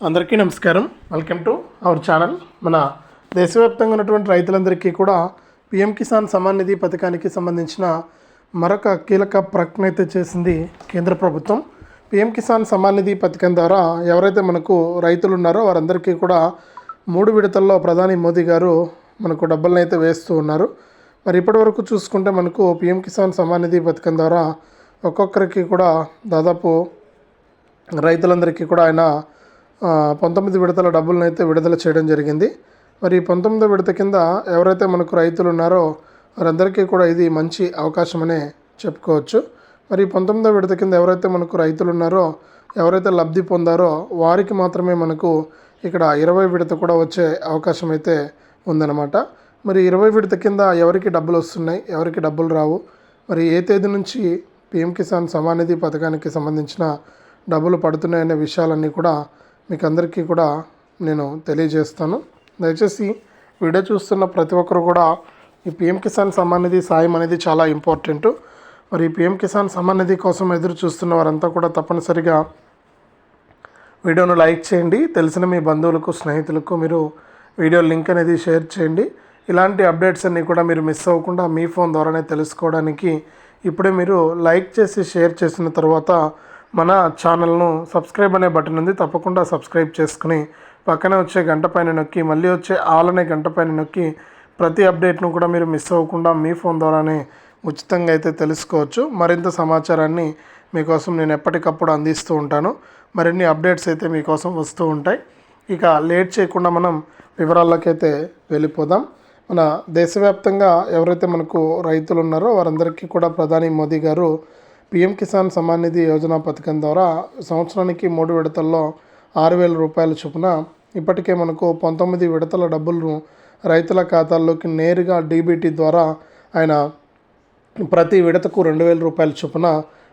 అందరికీ నమస్కారం. Welcome to our channel. మన దేశవ్యాప్తంగా ఉన్నటువంటి రైతులందరికీ కూడా పిఎం కిసాన్ సమాన్ నిధి పథకానికి సంబంధించిన మరొక కీలక ప్రకటన అయితే చేసింది కేంద్ర ప్రభుత్వం. పిఎం కిసాన్ సమాన్ నిధి పథకం ద్వారా ఎవరైతే మనకు రైతులు ఉన్నారో వారందరికీ కూడా మూడు విడతల్లో ప్రధాని మోదీ గారు మనకు డబ్బులను అయితే వేస్తూ ఉన్నారు. మరి ఇప్పటివరకు చూసుకుంటే మనకు పిఎం కిసాన్ సమాన్ నిధి పథకం ద్వారా ఒక్కొక్కరికి కూడా దాదాపు రైతులందరికీ కూడా ఆయన పంతొమ్మిది విడతల డబ్బులను అయితే విడుదల చేయడం జరిగింది. మరి ఈ పంతొమ్మిదో విడత కింద ఎవరైతే మనకు రైతులు ఉన్నారో వారందరికీ కూడా ఇది మంచి అవకాశమనే చెప్పుకోవచ్చు. మరి పంతొమ్మిదో విడత కింద ఎవరైతే మనకు రైతులు ఉన్నారో ఎవరైతే లబ్ధి పొందారో వారికి మాత్రమే మనకు ఇక్కడ ఇరవై విడత కూడా వచ్చే అవకాశం అయితే ఉందన్నమాట. మరి ఇరవై విడత కింద ఎవరికి డబ్బులు వస్తున్నాయి ఎవరికి డబ్బులు రావు? మరి ఏ తేదీ నుంచి పిఎం కిసాన్ సమానిధి పథకానికి సంబంధించిన డబ్బులు పడుతున్నాయనే విషయాలన్నీ కూడా మీకు అందరికీ కూడా నేను తెలియజేస్తాను. దయచేసి వీడియో చూస్తున్న ప్రతి ఒక్కరు కూడా ఈ పిఎం కిసాన్ సమ్మాన్ నిధి సాయం అనేది చాలా ఇంపార్టెంట్. మరి ఈ పిఎం కిసాన్ సమాన్ నిధి కోసం ఎదురు చూస్తున్న వారంతా కూడా తప్పనిసరిగా వీడియోను లైక్ చేయండి. తెలిసిన మీ బంధువులకు స్నేహితులకు మీరు వీడియో లింక్ అనేది షేర్ చేయండి. ఇలాంటి అప్డేట్స్ అన్నీ కూడా మీరు మిస్ అవ్వకుండా మీ ఫోన్ ద్వారానే తెలుసుకోవడానికి ఇప్పుడే మీరు లైక్ చేసి షేర్ చేసిన తర్వాత మన ఛానల్ను సబ్స్క్రైబ్ అనే బటన్ ఉంది. తప్పకుండా సబ్స్క్రైబ్ చేసుకుని పక్కనే వచ్చే గంట పైన నొక్కి మళ్ళీ వచ్చే ఆల్ అనే గంట పైన నొక్కి ప్రతి అప్డేట్ను కూడా మీరు మిస్ అవ్వకుండా మీ ఫోన్ ద్వారానే ఉచితంగా అయితే తెలుసుకోవచ్చు. మరింత సమాచారాన్ని మీకోసం నేను ఎప్పటికప్పుడు అందిస్తూ ఉంటాను. మరిన్ని అప్డేట్స్ అయితే మీకోసం వస్తూ ఉంటాయి. ఇక లేట్ చేయకుండా మనం వివరాల్లోకైతే వెళ్ళిపోదాం. మన దేశవ్యాప్తంగా ఎవరైతే మనకు రైతులు ఉన్నారో వారందరికీ కూడా ప్రధాని మోదీ గారు పిఎం కిసాన్ సమ్మాన్ నిధి యోజన పథకం ద్వారా సంవత్సరానికి మూడు విడతల్లో ఆరు వేల రూపాయల చొప్పున ఇప్పటికే మనకు పంతొమ్మిది విడతల డబ్బులను రైతుల ఖాతాల్లోకి నేరుగా డీబీటీ ద్వారా ఆయన ప్రతి విడతకు రెండు వేల రూపాయల చొప్పున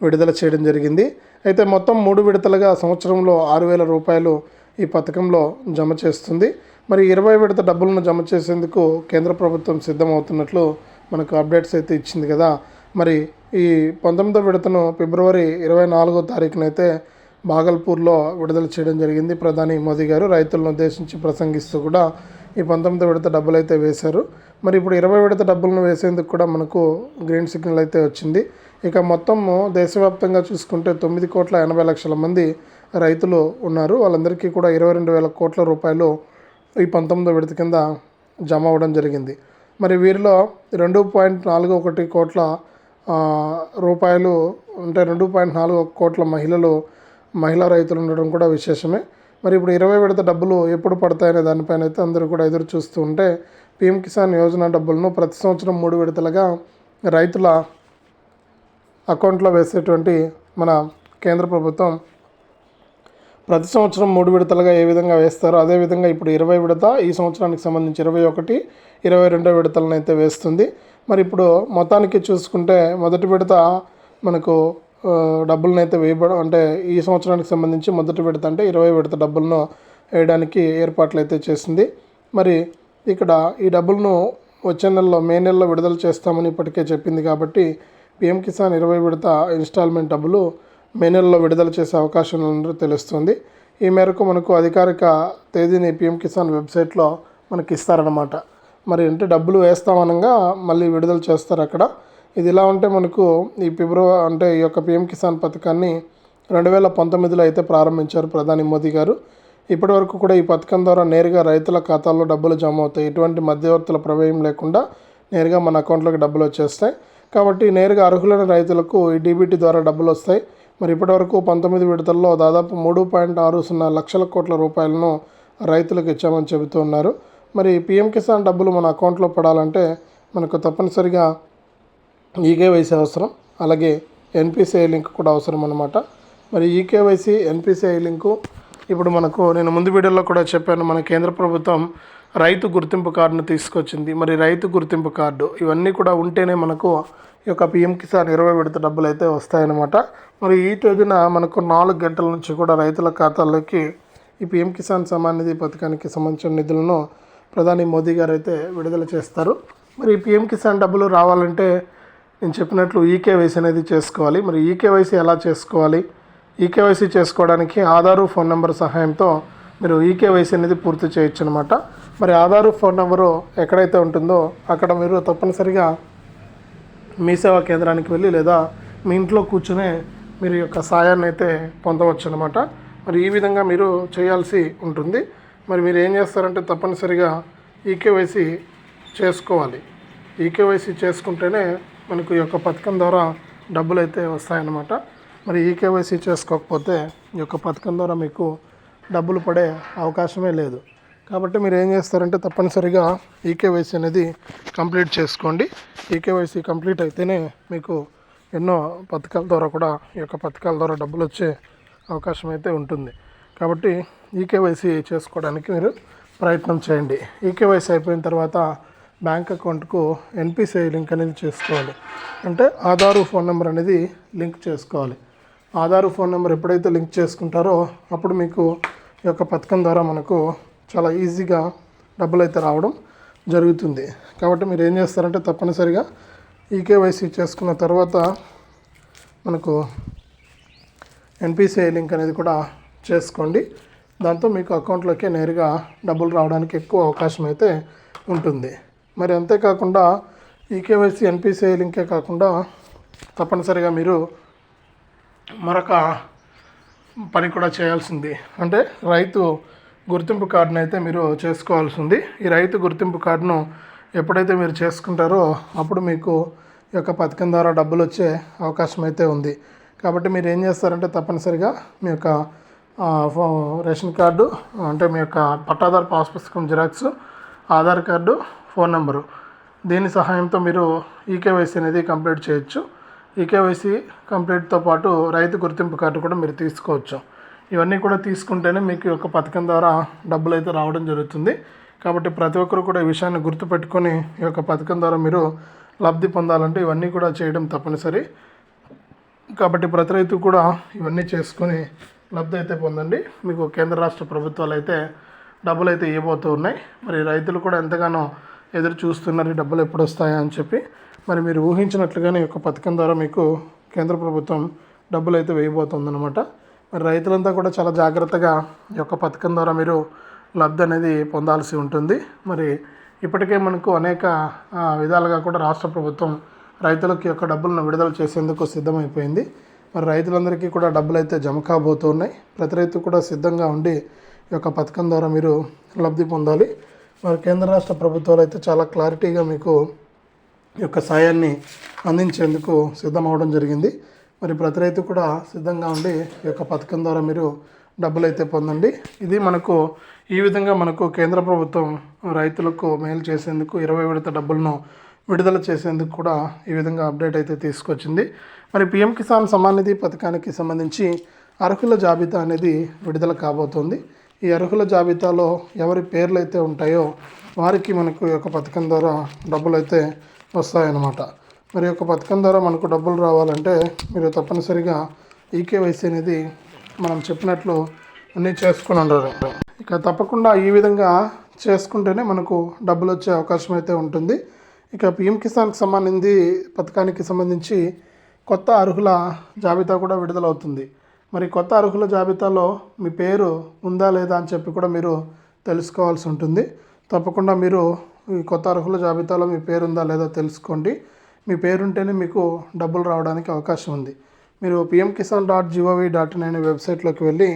విడుదల చేయడం జరిగింది. అయితే మొత్తం మూడు విడతలుగా సంవత్సరంలో ఆరు వేల రూపాయలు ఈ పథకంలో జమ చేస్తుంది. మరి ఇరవై విడత డబ్బులను జమ చేసేందుకు కేంద్ర ప్రభుత్వం సిద్ధమవుతున్నట్లు మనకు అప్డేట్స్ అయితే ఇచ్చింది కదా. మరి ఈ పంతొమ్మిదో విడతను ఫిబ్రవరి ఇరవై నాలుగో తారీఖునైతే భాగల్పూర్లో విడుదల చేయడం జరిగింది ప్రధాని మోదీ గారు. రైతులను ఉద్దేశించి ప్రసంగిస్తూ కూడా ఈ పంతొమ్మిదో విడత డబ్బులు అయితే వేశారు. మరి ఇప్పుడు ఇరవై విడత డబ్బులను వేసేందుకు కూడా మనకు గ్రీన్ సిగ్నల్ అయితే వచ్చింది. ఇక మొత్తం దేశవ్యాప్తంగా చూసుకుంటే తొమ్మిది కోట్ల ఎనభై లక్షల మంది రైతులు ఉన్నారు. వాళ్ళందరికీ కూడా ఇరవై రెండు వేల కోట్ల రూపాయలు ఈ పంతొమ్మిదో విడత కింద జమ అవ్వడం జరిగింది. మరి వీరిలో రెండు పాయింట్ నాలుగు ఒకటి కోట్ల రూపాయలు అంటే రెండు పాయింట్ నాలుగు కోట్ల మహిళలు మహిళా రైతులు ఉండడం కూడా విశేషమే. మరి ఇప్పుడు ఇరవై విడత డబ్బులు ఎప్పుడు పడతాయనే దానిపైన అయితే అందరూ కూడా ఎదురు చూస్తూ ఉంటే పీఎం కిసాన్ యోజన డబ్బులను ప్రతి సంవత్సరం మూడు విడతలుగా రైతుల అకౌంట్లో వేసేటువంటి మన కేంద్ర ప్రభుత్వం ప్రతి సంవత్సరం మూడు విడతలుగా ఏ విధంగా వేస్తారో అదేవిధంగా ఇప్పుడు ఇరవై విడత ఈ సంవత్సరానికి సంబంధించి ఇరవై ఒకటి ఇరవై రెండో విడతలను అయితే వేస్తుంది. మరి ఇప్పుడు మొత్తానికి చూసుకుంటే మొదటి విడత మనకు డబ్బులను అయితే వేయబడ అంటే ఈ సంవత్సరానికి సంబంధించి మొదటి విడత అంటే ఇరవై విడత డబ్బులను వేయడానికి ఏర్పాట్లు అయితే చేసింది. మరి ఇక్కడ ఈ డబ్బులను వచ్చే నెలలో మే నెలలో విడుదల చేస్తామని ఇప్పటికే చెప్పింది కాబట్టి పిఎం కిసాన్ ఇరవై విడత ఇన్స్టాల్మెంట్ డబ్బులు మే నెలలో విడుదల చేసే అవకాశం ఉన్నట్టు తెలుస్తుంది. ఈ మేరకు మనకు అధికారిక తేదీని పిఎం కిసాన్ వెబ్సైట్లో మనకి ఇస్తారనమాట మరి అంటే డబ్బులు వేస్తామనగా మళ్ళీ విడుదల చేస్తారు అక్కడ. ఇది ఇలా ఉంటే మనకు ఈ ఫిబ్రవరి అంటే ఈ యొక్క పిఎం కిసాన్ పథకాన్ని రెండు వేల పంతొమ్మిదిలో అయితే ప్రారంభించారు ప్రధాని మోదీ గారు. ఇప్పటి వరకు కూడా ఈ పథకం ద్వారా నేరుగా రైతుల ఖాతాల్లో డబ్బులు జమ అవుతాయి. ఎటువంటి మధ్యవర్తుల ప్రమేయం లేకుండా నేరుగా మన అకౌంట్లోకి డబ్బులు వచ్చేస్తాయి. కాబట్టి నేరుగా అర్హులైన రైతులకు ఈ డీబీటీ ద్వారా డబ్బులు వస్తాయి. మరి ఇప్పటివరకు పంతొమ్మిది విడతల్లో దాదాపు మూడు పాయింట్ ఆరు సున్నా లక్షల కోట్ల రూపాయలను రైతులకు ఇచ్చామని చెబుతూ ఉన్నారు. మరి పిఎం కిసాన్ డబ్బులు మన అకౌంట్లో పడాలంటే మనకు తప్పనిసరిగా ఈకేవైసీ అవసరం. అలాగే ఎన్పిసిఐ లింక్ కూడా అవసరం అనమాట మరి ఈకేవైసీ ఎన్పిసిఐ లింకు ఇప్పుడు మనకు నేను ముందు వీడియోలో కూడా చెప్పాను మన కేంద్ర ప్రభుత్వం రైతు గుర్తింపు కార్డును తీసుకొచ్చింది. మరి రైతు గుర్తింపు కార్డు ఇవన్నీ కూడా ఉంటేనే మనకు ఈ యొక్క పిఎం కిసాన్ ఇరవై విడత డబ్బులు అయితే వస్తాయన్నమాట. మరి ఈ తేదీన మనకు నాలుగు గంటల నుంచి కూడా రైతుల ఖాతాల్లోకి ఈ పిఎం కిసాన్ సమాన్ నిధి పథకానికి సంబంధించిన నిధులను ప్రధాని మోదీ గారు అయితే విడుదల చేస్తారు. మరి ఈ పిఎం కిసాన్ డబ్బులు రావాలంటే నేను చెప్పినట్లు ఈకేవైసీ అనేది చేసుకోవాలి. మరి ఈకేవైసీ ఎలా చేసుకోవాలి? ఈకేవైసీ చేసుకోవడానికి ఆధారు ఫోన్ నెంబర్ సహాయంతో మీరు ఈకేవైసీ అనేది పూర్తి చేయొచ్చు అనమాట మరి ఆధారు ఫోన్ నెంబరు ఎక్కడైతే ఉంటుందో అక్కడ మీరు తప్పనిసరిగా మీ సేవా కేంద్రానికి వెళ్ళి లేదా మీ ఇంట్లో కూర్చునే మీరు యొక్క సాయాన్ని అయితే పొందవచ్చు అనమాట మరి ఈ విధంగా మీరు చేయాల్సి ఉంటుంది. మరి మీరు ఏం చేస్తారంటే తప్పనిసరిగా ఈకేవైసీ చేసుకోవాలి. ఈకేవైసీ చేసుకుంటేనే మనకు ఈ యొక్క పథకం ద్వారా డబ్బులు అయితే వస్తాయన్నమాట. మరి ఈకేవైసీ చేసుకోకపోతే ఈ యొక్క పథకం ద్వారా మీకు డబ్బులు పడే అవకాశమే లేదు. కాబట్టి మీరు ఏం చేస్తారంటే తప్పనిసరిగా ఈకేవైసీ అనేది కంప్లీట్ చేసుకోండి. ఈకేవైసీ కంప్లీట్ అయితేనే మీకు ఎన్నో పథకాల ద్వారా కూడా ఈ యొక్క పథకాల ద్వారా డబ్బులు వచ్చే అవకాశం అయితే ఉంటుంది. కాబట్టి ఈకేవైసీ చేసుకోవడానికి మీరు ప్రయత్నం చేయండి. ఈకేవైసీ అయిపోయిన తర్వాత బ్యాంక్ అకౌంట్కు ఎన్పిసిఐ లింక్ అనేది చేసుకోవాలి. అంటే ఆధారు ఫోన్ నెంబర్ అనేది లింక్ చేసుకోవాలి. ఆధారు ఫోన్ నెంబర్ ఎప్పుడైతే లింక్ చేసుకుంటారో అప్పుడు మీకు ఈ యొక్క పథకం ద్వారా మనకు చాలా ఈజీగా డబ్బులు అయితే రావడం జరుగుతుంది. కాబట్టి మీరు ఏం చేస్తారంటే తప్పనిసరిగా ఈకేవైసీ చేసుకున్న తర్వాత మనకు ఎన్పిసిఐ లింక్ అనేది కూడా చేసుకోండి. దాంతో మీకు అకౌంట్లోకి నేరుగా డబ్బులు రావడానికి ఎక్కువ అవకాశం అయితే ఉంటుంది. మరి అంతేకాకుండా ఈ కేవైసీ ఎన్పిసిఐ లింకే కాకుండా తప్పనిసరిగా మీరు మరొక పని కూడా చేయాల్సింది. అంటే రైతు గుర్తింపు కార్డును అయితే మీరు చేసుకోవాల్సి ఉంది ఈ రైతు గుర్తింపు కార్డును ఎప్పుడైతే మీరు చేసుకుంటారో అప్పుడు మీకు ఈ యొక్క పథకం ద్వారా డబ్బులు వచ్చే అవకాశం అయితే ఉంది. కాబట్టి మీరు ఏం చేస్తారంటే తప్పనిసరిగా మీ యొక్క రేషన్ కార్డు అంటే మీ యొక్క పట్టాదారు పాస్ పుస్తకం Xerox Aadhaar card phone number. దీని సహాయంతో మీరు ఈకేవైసీ అనేది కంప్లీట్ చేయొచ్చు. ఈకేవైసీ కంప్లీట్తో పాటు రైతు గుర్తింపు కార్డు కూడా మీరు తీసుకోవచ్చు. ఇవన్నీ కూడా తీసుకుంటేనే మీకు ఒక యొక్క పథకం ద్వారా డబ్బులు అయితే రావడం జరుగుతుంది. కాబట్టి ప్రతి ఒక్కరు కూడా ఈ విషయాన్ని గుర్తుపెట్టుకొని ఈ యొక్క పథకం ద్వారా మీరు లబ్ధి పొందాలంటే ఇవన్నీ కూడా చేయడం తప్పనిసరి. కాబట్టి ప్రతి రైతు కూడా ఇవన్నీ చేసుకొని లబ్ధి అయితే పొందండి. మీకు కేంద్ర రాష్ట్ర ప్రభుత్వాలు అయితే డబ్బులు అయితే ఇవ్వబోతూ ఉన్నాయి. మరి రైతులు కూడా ఎంతగానో ఎదురు చూస్తున్నారు. ఈ డబ్బులు ఎప్పుడు వస్తాయా అని చెప్పి. మరి మీరు ఊహించినట్లుగానే ఈ యొక్క పథకం ద్వారా మీకు కేంద్ర ప్రభుత్వం డబ్బులు అయితే వేయబోతుందన్నమాట. మరి రైతులంతా కూడా చాలా జాగ్రత్తగా ఈ యొక్క పథకం ద్వారా మీరు లబ్ధి అనేది పొందాల్సి ఉంటుంది. మరి ఇప్పటికే మనకు అనేక విధాలుగా కూడా రాష్ట్ర ప్రభుత్వం రైతులకు యొక్క డబ్బులను విడుదల చేసేందుకు సిద్ధమైపోయింది. మరి రైతులందరికీ కూడా డబ్బులు అయితే జమ కాబోతున్నాయి ప్రతి రైతు కూడా సిద్ధంగా ఉండి ఈ యొక్క పథకం ద్వారా మీరు లబ్ధి పొందాలి. మరి కేంద్ర రాష్ట్ర ప్రభుత్వాలు అయితే చాలా క్లారిటీగా మీకు ఈ యొక్క సాయాన్ని అందించేందుకు సిద్ధమవడం జరిగింది. మరి ప్రతి రైతు కూడా సిద్ధంగా ఉండి ఈ యొక్క పథకం ద్వారా మీరు డబ్బులు అయితే పొందండి. ఇది మనకు ఈ విధంగా మనకు కేంద్ర ప్రభుత్వం రైతులకు మేలు చేసేందుకు ఇరవై విడత డబ్బులను విడుదల చేసేందుకు కూడా ఈ విధంగా అప్డేట్ అయితే తీసుకొచ్చింది. మరి పిఎం కిసాన్ సమాన్ నిధి పథకానికి సంబంధించి అర్హుల జాబితా అనేది విడుదల కాబోతోంది. ఈ అర్హుల జాబితాలో ఎవరి పేర్లు అయితే ఉంటాయో వారికి మనకు ఈ యొక్క పథకం ద్వారా డబ్బులు అయితే వస్తాయన్నమాట. మరి యొక్క పథకం ద్వారా మనకు డబ్బులు రావాలంటే మీరు తప్పనిసరిగా ఈకేవైసీ అనేది మనం చెప్పినట్లు అన్నీ చేసుకుని ఉండరు ఇక తప్పకుండా ఈ విధంగా చేసుకుంటేనే మనకు డబ్బులు వచ్చే అవకాశం అయితే ఉంటుంది. ఇక పిఎం కిసాన్కి సంబంధించి పథకానికి సంబంధించి కొత్త అర్హుల జాబితా కూడా విడుదలవుతుంది. మరి కొత్త అర్హుల జాబితాలో మీ పేరు ఉందా లేదా అని చెప్పి కూడా మీరు తెలుసుకోవాల్సి ఉంటుంది. తప్పకుండా మీరు ఈ కొత్త అర్హుల జాబితాలో మీ పేరు ఉందా లేదా తెలుసుకోండి. మీ పేరుంటేనే మీకు డబ్బులు రావడానికి అవకాశం ఉంది. మీరు PM Kisan dot G O V dot in అనే వెబ్సైట్లోకి వెళ్ళి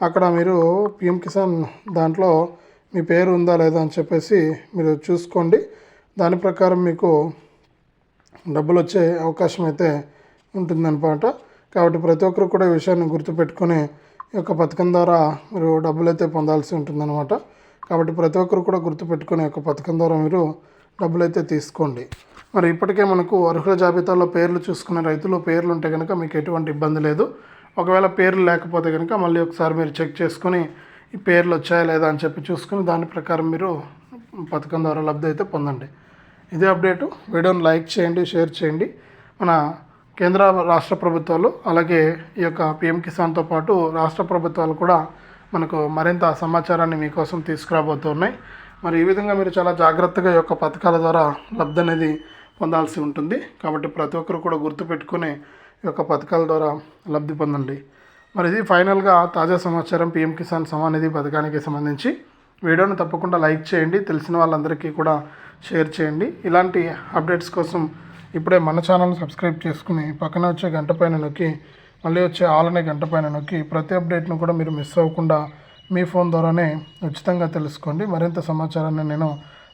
అక్కడ మీరు పిఎం కిసాన్ దాంట్లో మీ పేరు ఉందా లేదా అని చెప్పేసి మీరు చూసుకోండి. దాని ప్రకారం మీకు డబ్బులు వచ్చే అవకాశం అయితే ఉంటుందన్నమాట. కాబట్టి ప్రతి ఒక్కరు కూడా ఈ విషయాన్ని గుర్తుపెట్టుకొని ఈ యొక్క పథకం ద్వారా మీరు డబ్బులు అయితే పొందాల్సి ఉంటుందన్నమాట. కాబట్టి ప్రతి ఒక్కరు కూడా గుర్తుపెట్టుకొని యొక్క పథకం ద్వారా మీరు డబ్బులు అయితే తీసుకోండి. మరి ఇప్పటికే మనకు అర్హుల జాబితాలో పేర్లు చూసుకున్న రైతులు పేర్లు ఉంటే కనుక మీకు ఎటువంటి ఇబ్బంది లేదు. ఒకవేళ పేర్లు లేకపోతే కనుక మళ్ళీ ఒకసారి మీరు చెక్ చేసుకొని ఈ పేర్లు వచ్చాయా లేదా అని చెప్పి చూసుకుని దాని ప్రకారం మీరు పథకం ద్వారా లబ్ధి అయితే పొందండి. ఇదే అప్డేటు. వీడియోని లైక్ చేయండి షేర్ చేయండి. మన కేంద్ర రాష్ట్ర ప్రభుత్వాలు అలాగే ఈ యొక్క పిఎం కిసాన్తో పాటు రాష్ట్ర ప్రభుత్వాలు కూడా మనకు మరింత సమాచారాన్ని మీకోసం తీసుకురాబోతున్నాయి. మరి ఈ విధంగా మీరు చాలా జాగ్రత్తగా ఈ యొక్క పథకాల ద్వారా లబ్ధి అనేది పొందాల్సి ఉంటుంది. కాబట్టి ప్రతి ఒక్కరు కూడా గుర్తుపెట్టుకుని ఈ యొక్క పథకాల ద్వారా లబ్ధి పొందండి. మరి ఇది ఫైనల్గా తాజా సమాచారం పిఎం కిసాన్ సమానిధి పథకానికి సంబంధించి. వీడియోను తప్పకుండా లైక్ చేయండి. తెలిసిన వాళ్ళందరికీ కూడా షేర్ చేయండి. ఇలాంటి అప్డేట్స్ కోసం ఇప్పుడే మన ఛానల్ సబ్స్క్రైబ్ చేసుకుని పక్కన వచ్చే గంట పైన నొక్కి మళ్ళీ వచ్చే ఆల్ అనే గంట పైన నొక్కి ప్రతి అప్డేట్ను కూడా మీరు మిస్ అవ్వకుండా మీ ఫోన్ ద్వారానే ఉచితంగా తెలుసుకోండి. మరింత సమాచారాన్ని నేను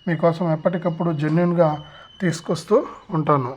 మీకోసం ఎప్పటికప్పుడు జెన్యున్గా తీసుకొస్తూ ఉంటాను.